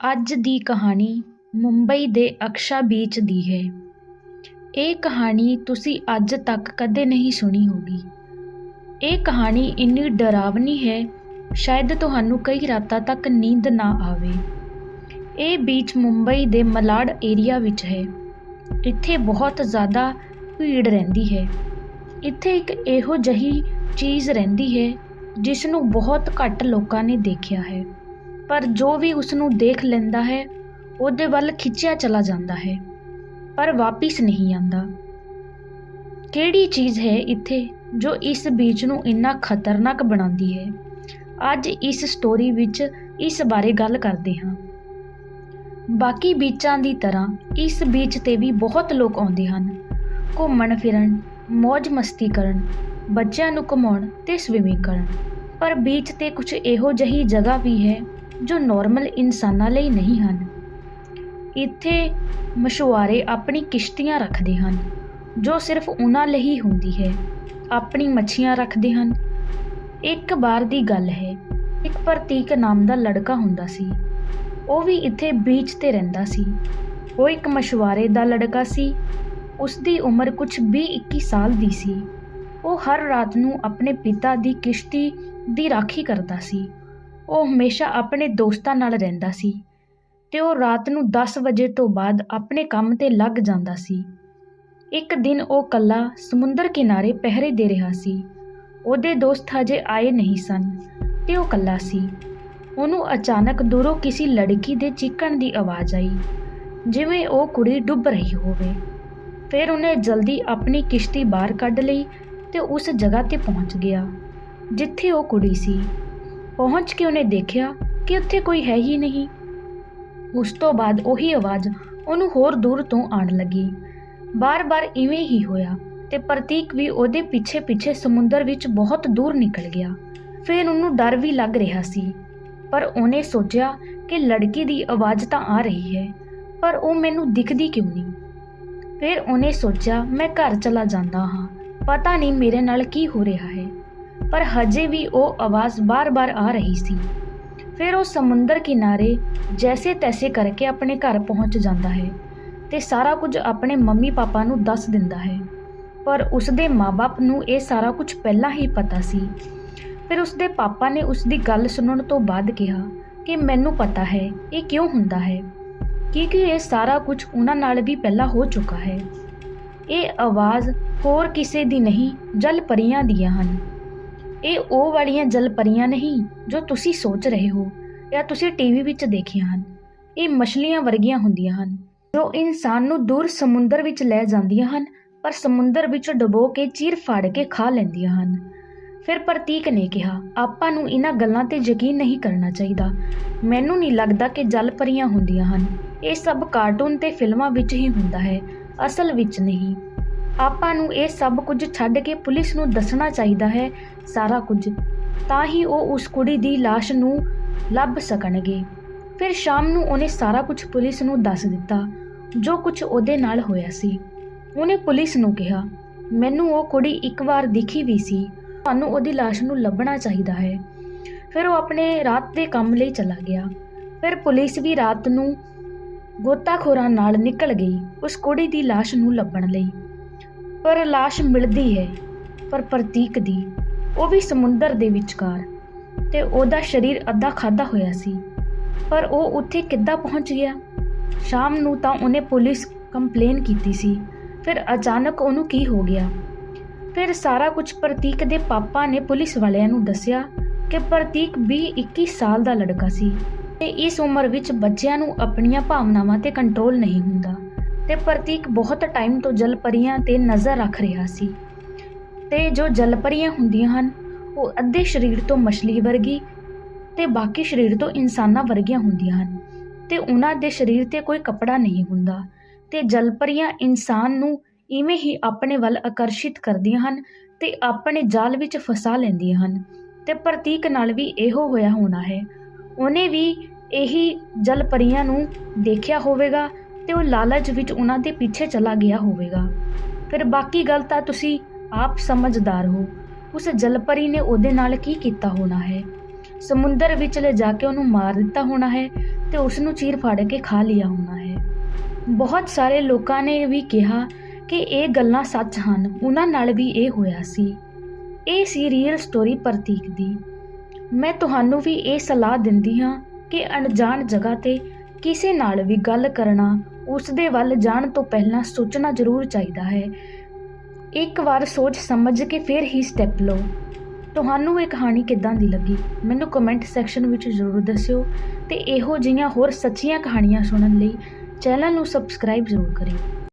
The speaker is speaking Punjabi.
ਅੱਜ ਦੀ ਕਹਾਣੀ ਮੁੰਬਈ ਦੇ ਅਕਸ਼ਾ ਬੀਚ ਦੀ ਹੈ। ਇਹ ਕਹਾਣੀ ਤੁਸੀਂ ਅੱਜ ਤੱਕ ਕਦੇ ਨਹੀਂ ਸੁਣੀ ਹੋਗੀ। ਇਹ ਕਹਾਣੀ ਇੰਨੀ ਡਰਾਵਨੀ ਹੈ, ਸ਼ਾਇਦ ਤੁਹਾਨੂੰ ਕਈ ਰਾਤਾਂ ਤੱਕ ਨੀਂਦ ਨਾ ਆਵੇ। ਇਹ ਬੀਚ ਮੁੰਬਈ ਦੇ ਮਲਾੜ ਏਰੀਆ ਵਿੱਚ ਹੈ। ਇੱਥੇ ਬਹੁਤ ਜ਼ਿਆਦਾ ਭੀੜ ਰਹਿੰਦੀ ਹੈ। ਇੱਥੇ ਇੱਕ ਇਹੋ ਜਿਹੀ ਚੀਜ਼ ਰਹਿੰਦੀ ਹੈ ਜਿਸ ਨੂੰ ਬਹੁਤ ਘੱਟ ਲੋਕਾਂ ਨੇ ਦੇਖਿਆ ਹੈ। ਪਰ ਜੋ ਵੀ ਉਸ ਨੂੰ ਦੇਖ ਲੈਂਦਾ ਹੈ, ਉਹਦੇ ਵੱਲ ਖਿੱਚਿਆ ਚਲਾ ਜਾਂਦਾ ਹੈ, ਪਰ ਵਾਪਿਸ ਨਹੀਂ ਆਂਦਾ। ਕਿਹੜੀ ਚੀਜ਼ ਹੈ ਇੱਥੇ ਜੋ ਇਸ ਬੀਚ ਨੂੰ ਇੰਨਾ ਖਤਰਨਾਕ ਬਣਾਉਂਦੀ ਹੈ? ਅੱਜ ਇਸ ਸਟੋਰੀ ਵਿੱਚ ਇਸ ਬਾਰੇ ਗੱਲ ਕਰਦੇ ਹਾਂ। ਬਾਕੀ ਬੀਚਾਂ ਦੀ ਤਰ੍ਹਾਂ ਇਸ ਬੀਚ ਤੇ ਵੀ ਬਹੁਤ ਲੋਕ ਆਉਂਦੇ ਹਨ। ਘੁੰਮਣ ਫਿਰਨ ਮौज ਮਸਤੀ ਕਰਨ, ਬੱਚਿਆਂ ਨੂੰ ਘੁਮਾਉਣ ਤੇ ਸਵਿਮਿੰਗ ਕਰਨ। ਪਰ ਬੀਚ ਤੇ ਕੁਝ ਇਹੋ ਜਿਹੀ ਜਗ੍ਹਾ ਵੀ ਹੈ ਜੋ ਨਾਰਮਲ ਇਨਸਾਨਾਂ ਲਈ ਨਹੀਂ ਹਨ। ਇੱਥੇ ਮਛੁਆਰੇ ਆਪਣੀ ਕਿਸ਼ਤੀਆਂ ਰੱਖਦੇ ਹਨ, ਜੋ ਸਿਰਫ ਉਹਨਾਂ ਲਈ ਹੁੰਦੀ ਹੈ। ਆਪਣੀ ਮੱਛੀਆਂ ਰੱਖਦੇ ਹਨ। ਇੱਕ ਵਾਰ ਦੀ ਗੱਲ ਹੈ, ਇੱਕ ਪ੍ਰਤੀਕ ਨਾਮ ਦਾ ਲੜਕਾ ਹੁੰਦਾ ਸੀ। ਉਹ ਵੀ ਇੱਥੇ ਬੀਚ ਤੇ ਰਹਿੰਦਾ ਸੀ। ਉਹ ਇੱਕ ਮਛੁਆਰੇ ਦਾ ਲੜਕਾ ਸੀ। ਉਸ ਦੀ ਉਮਰ ਕੁਝ 20-21 ਸਾਲ ਦੀ ਸੀ। ਉਹ ਹਰ ਰਾਤ ਨੂੰ ਆਪਣੇ ਪਿਤਾ ਦੀ ਕਿਸ਼ਤੀ ਦੀ ਰਾਖੀ ਕਰਦਾ ਸੀ। ਉਹ ਹਮੇਸ਼ਾ ਆਪਣੇ ਦੋਸਤਾਂ ਨਾਲ ਰਹਿੰਦਾ ਸੀ ਤੇ ਉਹ ਰਾਤ ਨੂੰ 10 ਵਜੇ ਤੋਂ ਬਾਅਦ ਆਪਣੇ ਕੰਮ ਤੇ ਲੱਗ ਜਾਂਦਾ ਸੀ। ਇੱਕ ਦਿਨ ਉਹ ਕੱਲਾ ਸਮੁੰਦਰ ਕਿਨਾਰੇ ਪਹਿਰੇ ਦੇ ਰਿਹਾ ਸੀ। ਉਹਦੇ ਦੋਸਤ ਹਜੇ ਆਏ ਨਹੀਂ ਸਨ ਤੇ ਉਹ ਕੱਲਾ ਸੀ। ਉਹਨੂੰ ਅਚਾਨਕ ਦੂਰੋਂ ਕਿਸੇ ਲੜਕੀ ਦੇ ਚੀਕਣ ਦੀ ਆਵਾਜ਼ ਆਈ, ਜਿਵੇਂ ਉਹ ਕੁੜੀ ਡੁੱਬ ਰਹੀ ਹੋਵੇ। ਫਿਰ ਉਹਨੇ ਜਲਦੀ ਆਪਣੀ ਕਿਸ਼ਤੀ ਬਾਹਰ ਕੱਢ ਲਈ ਤੇ ਉਸ ਜਗ੍ਹਾ ਤੇ ਪਹੁੰਚ ਗਿਆ, ਜਿੱਥੇ ਉਹ ਕੁੜੀ ਸੀ। ਪਹੁੰਚ ਕੇ ਉਹਨੇ ਦੇਖਿਆ ਕਿ ਉੱਥੇ ਕੋਈ ਹੈ ਹੀ ਨਹੀਂ। ਉਸ ਤੋਂ ਬਾਅਦ ਉਹੀ ਆਵਾਜ਼ ਉਹਨੂੰ ਹੋਰ ਦੂਰ ਤੋਂ ਆਣ ਲੱਗੀ। ਬਾਰ-ਬਾਰ ਇਵੇਂ ਹੀ ਹੋਇਆ ਤੇ ਪ੍ਰਤੀਕ ਵੀ ਉਹਦੇ ਪਿੱਛੇ-ਪਿੱਛੇ ਸਮੁੰਦਰ ਵਿੱਚ ਬਹੁਤ ਦੂਰ ਨਿਕਲ ਗਿਆ। ਫਿਰ ਉਹਨੂੰ ਡਰ ਵੀ ਲੱਗ ਰਿਹਾ ਸੀ, ਪਰ ਉਹਨੇ ਸੋਚਿਆ ਕਿ ਲੜਕੀ ਦੀ ਆਵਾਜ਼ ਤਾਂ ਆ ਰਹੀ ਹੈ, ਪਰ ਉਹ ਮੈਨੂੰ ਦਿਖਦੀ ਕਿਉਂ ਨਹੀਂ? ਫਿਰ ਉਹਨੇ ਸੋਚਿਆ, ਮੈਂ ਘਰ ਚਲਾ ਜਾਂਦਾ ਹਾਂ, ਪਤਾ ਨਹੀਂ ਮੇਰੇ ਨਾਲ ਕੀ ਹੋ ਰਿਹਾ ਹੈ। ਪਰ ਹਜੇ ਵੀ ਉਹ ਆਵਾਜ਼ ਬਾਰ-ਬਾਰ ਆ ਰਹੀ ਸੀ। ਫਿਰ ਉਹ ਸਮੁੰਦਰ ਕਿਨਾਰੇ ਜੈਸੇ ਤੈਸੇ ਕਰਕੇ ਆਪਣੇ ਘਰ ਪਹੁੰਚ ਜਾਂਦਾ ਹੈ ਤੇ ਸਾਰਾ ਕੁਝ ਆਪਣੇ ਮੰਮੀ ਪਾਪਾ ਨੂੰ ਦੱਸ ਦਿੰਦਾ ਹੈ। ਪਰ ਉਸਦੇ ਮਾਪੇ ਨੂੰ ਇਹ ਸਾਰਾ ਕੁਝ ਪਹਿਲਾਂ ਹੀ ਪਤਾ ਸੀ। ਫਿਰ ਉਸਦੇ ਪਾਪਾ ਨੇ ਉਸਦੀ ਗੱਲ ਸੁਣਨ ਤੋਂ ਬਾਅਦ ਕਿਹਾ ਕਿ ਮੈਨੂੰ ਪਤਾ ਹੈ, ਇਹ ਕਿਉਂ ਹੁੰਦਾ ਹੈ? ਕਿਉਂਕਿ ਇਹ ਸਾਰਾ ਕੁਝ ਉਹਨਾਂ ਨਾਲ ਵੀ ਪਹਿਲਾਂ ਹੋ ਚੁੱਕਾ ਹੈ। ਇਹ ਆਵਾਜ਼ ਹੋਰ ਕਿਸੇ ਦੀ ਨਹੀਂ ਜਲ ਪਰੀਆਂ ਦੀਆਂ ਹਨ। ਇਹ ਉਹ ਵਾਲੀਆਂ ਜਲ ਪਰੀਆਂ ਨਹੀਂ ਜੋ ਤੁਸੀਂ ਸੋਚ ਰਹੇ ਹੋ ਜਾਂ ਤੁਸੀਂ ਟੀਵੀ ਵਿੱਚ ਦੇਖੀਆਂ ਹਨ। ਇਹ ਮਛਲੀਆਂ ਵਰਗੀਆਂ ਹੁੰਦੀਆਂ ਹਨ, ਜੋ ਇਨਸਾਨ ਨੂੰ ਦੂਰ ਸਮੁੰਦਰ ਵਿੱਚ ਲੈ ਜਾਂਦੀਆਂ ਹਨ, ਪਰ ਸਮੁੰਦਰ ਵਿੱਚ ਡੁਬੋ ਕੇ ਚੀਰ ਫਾੜ ਕੇ ਖਾ ਲੈਂਦੀਆਂ ਹਨ। ਫਿਰ ਪ੍ਰਤੀਕ ਨੇ ਕਿਹਾ, ਆਪਾਂ ਨੂੰ ਇਹਨਾਂ ਗੱਲਾਂ ਤੇ ਯਕੀਨ ਨਹੀਂ ਕਰਨਾ ਚਾਹੀਦਾ। ਮੈਨੂੰ ਨਹੀਂ ਲੱਗਦਾ ਕਿ ਜਲ ਪਰੀਆਂ ਹੁੰਦੀਆਂ ਹਨ। ਇਹ ਸਭ ਕਾਰਟੂਨ ਤੇ ਫਿਲਮਾਂ ਵਿੱਚ ਹੀ ਹੁੰਦਾ ਹੈ। ਅਸਲ ਵਿੱਚ ਨਹੀਂ। ਆਪਾਂ ਨੂੰ ਇਹ ਸਭ ਕੁਝ ਛੱਡ ਕੇ ਪੁਲਿਸ ਨੂੰ ਦੱਸਣਾ ਚਾਹੀਦਾ ਹੈ ਸਾਰਾ ਕੁਝ ਤਾਂ ਹੀ ਉਹ ਉਸ ਕੁੜੀ ਦੀ লাশ ਨੂੰ ਲੱਭ ਸਕਣਗੇ ਫਿਰ ਸ਼ਾਮ ਨੂੰ ਉਹਨੇ ਸਾਰਾ ਕੁਝ ਪੁਲਿਸ ਨੂੰ ਦੱਸ ਦਿੱਤਾ ਜੋ ਕੁਝ ਉਹਦੇ ਨਾਲ ਹੋਇਆ ਸੀ ਉਹਨੇ ਪੁਲਿਸ ਨੂੰ ਕਿਹਾ ਮੈਨੂੰ ਉਹ ਕੁੜੀ ਇੱਕ ਵਾਰ ਦਿਖੀ ਵੀ ਸੀ ਤੁਹਾਨੂੰ ਉਹਦੀ লাশ ਨੂੰ ਲੱਭਣਾ ਚਾਹੀਦਾ ਹੈ ਫਿਰ ਉਹ ਆਪਣੇ ਰਾਤ ਦੇ ਕੰਮ ਲਈ ਚਲਾ ਗਿਆ ਫਿਰ ਪੁਲਿਸ ਵੀ ਰਾਤ ਨੂੰ ਗੋਤਾਖੋਰਾਂ ਨਾਲ ਨਿਕਲ ਗਈ ਉਸ ਕੁੜੀ ਦੀ লাশ ਨੂੰ ਲੱਭਣ ਲਈ ਪਰ লাশ ਮਿਲਦੀ ਹੈ, ਪਰ ਪ੍ਰਤੀਕ ਦੀ। ਉਹ ਵੀ ਸਮੁੰਦਰ ਦੇ ਵਿਚਕਾਰ। ਤੇ ਉਹਦਾ ਸਰੀਰ ਅੱਧਾ ਖਾਦਾ ਹੋਇਆ ਸੀ। ਪਰ ਉਹ ਉੱਥੇ ਕਿੱਦਾਂ ਪਹੁੰਚ ਗਿਆ? ਸ਼ਾਮ ਨੂੰ ਤਾਂ ਉਹਨੇ ਪੁਲਿਸ ਕੰਪਲੇਨ ਕੀਤੀ ਸੀ। ਫਿਰ ਅਚਾਨਕ ਉਹਨੂੰ ਕੀ ਹੋ ਗਿਆ? ਫਿਰ ਸਾਰਾ ਕੁਝ ਪ੍ਰਤੀਕ ਦੇ ਪਾਪਾ ਨੇ ਪੁਲਿਸ ਵਾਲਿਆਂ ਨੂੰ ਦੱਸਿਆ ਕਿ ਪ੍ਰਤੀਕ 20-21 ਸਾਲ ਦਾ ਲੜਕਾ ਸੀ। ਤੇ ਇਸ ਉਮਰ ਵਿੱਚ ਬੱਚਿਆਂ ਨੂੰ ਆਪਣੀਆਂ ਭਾਵਨਾਵਾਂ ਤੇ ਕੰਟਰੋਲ ਨਹੀਂ ਹੁੰਦਾ। ਤੇ ਪ੍ਰਤੀਕ ਬਹੁਤ ਟਾਈਮ ਤੋਂ ਜਲਪਰੀਆਂ ਤੇ ਨਜ਼ਰ ਰੱਖ ਰਿਹਾ ਸੀ। ਤੇ ਜੋ ਜਲਪਰੀਆਂ ਹੁੰਦੀਆਂ ਹਨ, ਉਹ ਅੱਧੇ ਸਰੀਰ ਤੋਂ ਮਛਲੀ ਵਰਗੀ ਤੇ ਬਾਕੀ ਸਰੀਰ ਤੋਂ ਇਨਸਾਨਾਂ ਵਰਗੀਆਂ ਹੁੰਦੀਆਂ ਹਨ। ਤੇ ਉਹਨਾਂ ਦੇ ਸਰੀਰ ਤੇ ਕੋਈ ਕੱਪੜਾ ਨਹੀਂ ਹੁੰਦਾ। ਤੇ ਜਲਪਰੀਆਂ ਇਨਸਾਨ ਨੂੰ ਇਵੇਂ ਹੀ ਆਪਣੇ ਵੱਲ ਆਕਰਸ਼ਿਤ ਕਰਦੀਆਂ ਹਨ ਤੇ ਆਪਣੇ ਜਾਲ ਵਿੱਚ ਫਸਾ ਲੈਂਦੀਆਂ ਹਨ। ਤੇ ਪ੍ਰਤੀਕ ਨਾਲ ਵੀ ਇਹੋ ਹੋਇਆ ਹੋਣਾ ਹੈ। ਉਹਨੇ ਵੀ ਇਹੀ ਜਲਪਰੀਆਂ ਨੂੰ ਦੇਖਿਆ ਹੋਵੇਗਾ ਤੇ ਉਹ ਲਾਲਚ ਵਿੱਚ ਉਹਨਾਂ ਦੇ ਪਿੱਛੇ ਚਲਾ ਗਿਆ ਹੋਵੇਗਾ। ਫਿਰ ਬਾਕੀ ਗੱਲ ਤਾਂ ਤੁਸੀਂ ਆਪ ਸਮਝਦਾਰ ਹੋ। ਉਸ ਜਲਪਰੀ ਨੇ ਉਹਦੇ ਨਾਲ ਕੀ ਕੀਤਾ ਹੋਣਾ ਹੈ? ਸਮੁੰਦਰ ਵਿੱਚ ਲੈ ਜਾ ਕੇ ਉਹਨੂੰ ਮਾਰ ਦਿੱਤਾ ਹੋਣਾ ਹੈ ਤੇ ਉਸ ਨੂੰ ਚੀਰ ਫਾੜ ਕੇ ਖਾ ਲਿਆ ਹੋਣਾ ਹੈ। ਬਹੁਤ ਸਾਰੇ ਲੋਕਾਂ ਨੇ ਵੀ ਕਿਹਾ ਕਿ ਇਹ ਗੱਲਾਂ ਸੱਚ ਹਨ। ਉਹਨਾਂ ਨਾਲ ਵੀ ਇਹ ਹੋਇਆ ਸੀ। ਇਹ ਸੀ ਰੀਅਲ ਸਟੋਰੀ ਪ੍ਰਤੀਕ ਦੀ। ਮੈਂ ਤੁਹਾਨੂੰ ਵੀ ਇਹ ਸਲਾਹ ਦਿੰਦੀ ਹਾਂ ਕਿ ਅਣਜਾਣ ਜਗ੍ਹਾ ਤੇ ਕਿਸੇ ਨਾਲ ਵੀ ਗੱਲ ਕਰਨਾ ਉਸ ਦੇ ਵੱਲ ਜਾਣ ਤੋਂ ਪਹਿਲਾਂ ਸੋਚਣਾ ਜ਼ਰੂਰ ਚਾਹੀਦਾ ਹੈ। ਇੱਕ ਵਾਰ ਸੋਚ ਸਮਝ ਕੇ ਫਿਰ ਹੀ ਸਟੈਪ ਲਓ। ਤੁਹਾਨੂੰ ਇਹ ਕਹਾਣੀ ਕਿੱਦਾਂ ਦੀ ਲੱਗੀ? ਮੈਨੂੰ ਕਮੈਂਟ ਸੈਕਸ਼ਨ ਵਿੱਚ ਜ਼ਰੂਰ ਦੱਸਿਓ ਤੇ ਇਹੋ ਜਿਹੀਆਂ ਹੋਰ ਸੱਚੀਆਂ ਕਹਾਣੀਆਂ ਸੁਣਨ ਲਈ ਚੈਨਲ ਨੂੰ ਸਬਸਕ੍ਰਾਈਬ ਜ਼ਰੂਰ ਕਰਿਓ।